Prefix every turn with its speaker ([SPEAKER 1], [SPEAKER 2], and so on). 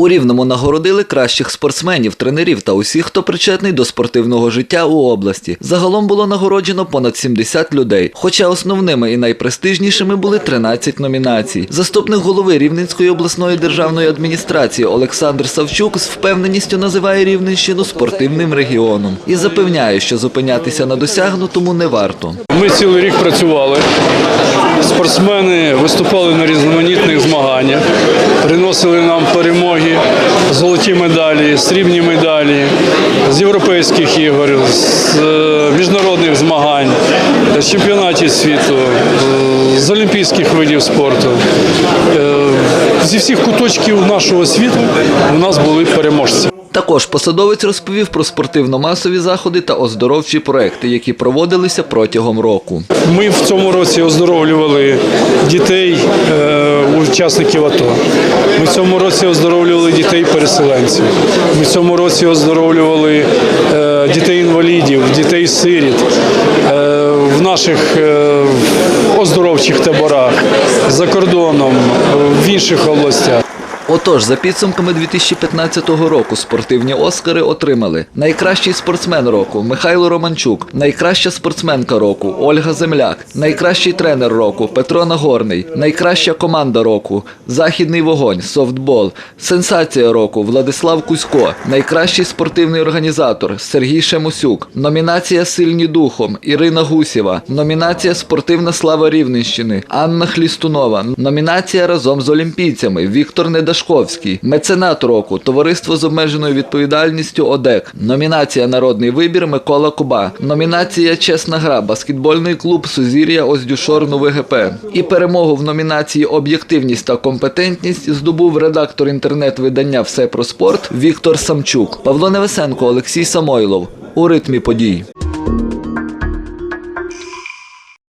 [SPEAKER 1] У Рівному нагородили кращих спортсменів, тренерів та усіх, хто причетний до спортивного життя у області. Загалом було нагороджено понад 70 людей. Хоча основними і найпрестижнішими були 13 номінацій. Заступник голови Рівненської обласної державної адміністрації Олександр Савчук з впевненістю називає Рівненщину спортивним регіоном і запевняє, що зупинятися на досягнутому не варто.
[SPEAKER 2] Ми цілий рік працювали. Спортсмени виступали на різноманітних змаганнях, приносили нам перемоги, золоті медалі, срібні медалі з європейських ігор, з е, міжнародних змагань, з чемпіонатів світу, е, з олімпійських видів спорту. Е, Зі всіх куточків нашого світу у нас були переможці.
[SPEAKER 1] Також посадовець розповів про спортивно-масові заходи та оздоровчі проекти, які проводилися протягом року.
[SPEAKER 2] Ми в цьому році оздоровлювали дітей е, учасників АТО. Ми в цьому році оздоровлювали дітей-переселенців. Ми в цьому році оздоровлювали е, дітей-інвалідів, дітей-сиріт е, в наших оздоровчих таборах за кордоном, в інших областях.
[SPEAKER 1] Отож, за підсумками 2015 року спортивні Оскари отримали найкращий спортсмен року Михайло Романчук, найкраща спортсменка року Ольга Земляк, найкращий тренер року Петро Нагорний, найкраща команда року Західний вогонь, софтбол, сенсація року Владислав Кузько, найкращий спортивний організатор Сергій Шемусюк, номінація Сильні духом Ірина Гусєва, номінація Спортивна слава Рівненщини Анна Хлістунова, номінація разом з олімпійцями Віктор Недашковський, меценат року Товариство з обмеженою відповідальністю ОДЕК, номінація Народний вибір Микола Куба, номінація Чесна гра баскетбольний клуб Сузір'я Оздюшор Нове ГП. І перемогу в номінації Об'єктивність та компетентність здобув редактор інтернет-видання Все про спорт Віктор Самчук, Павло Невесенко, Олексій Самойлов у ритмі подій.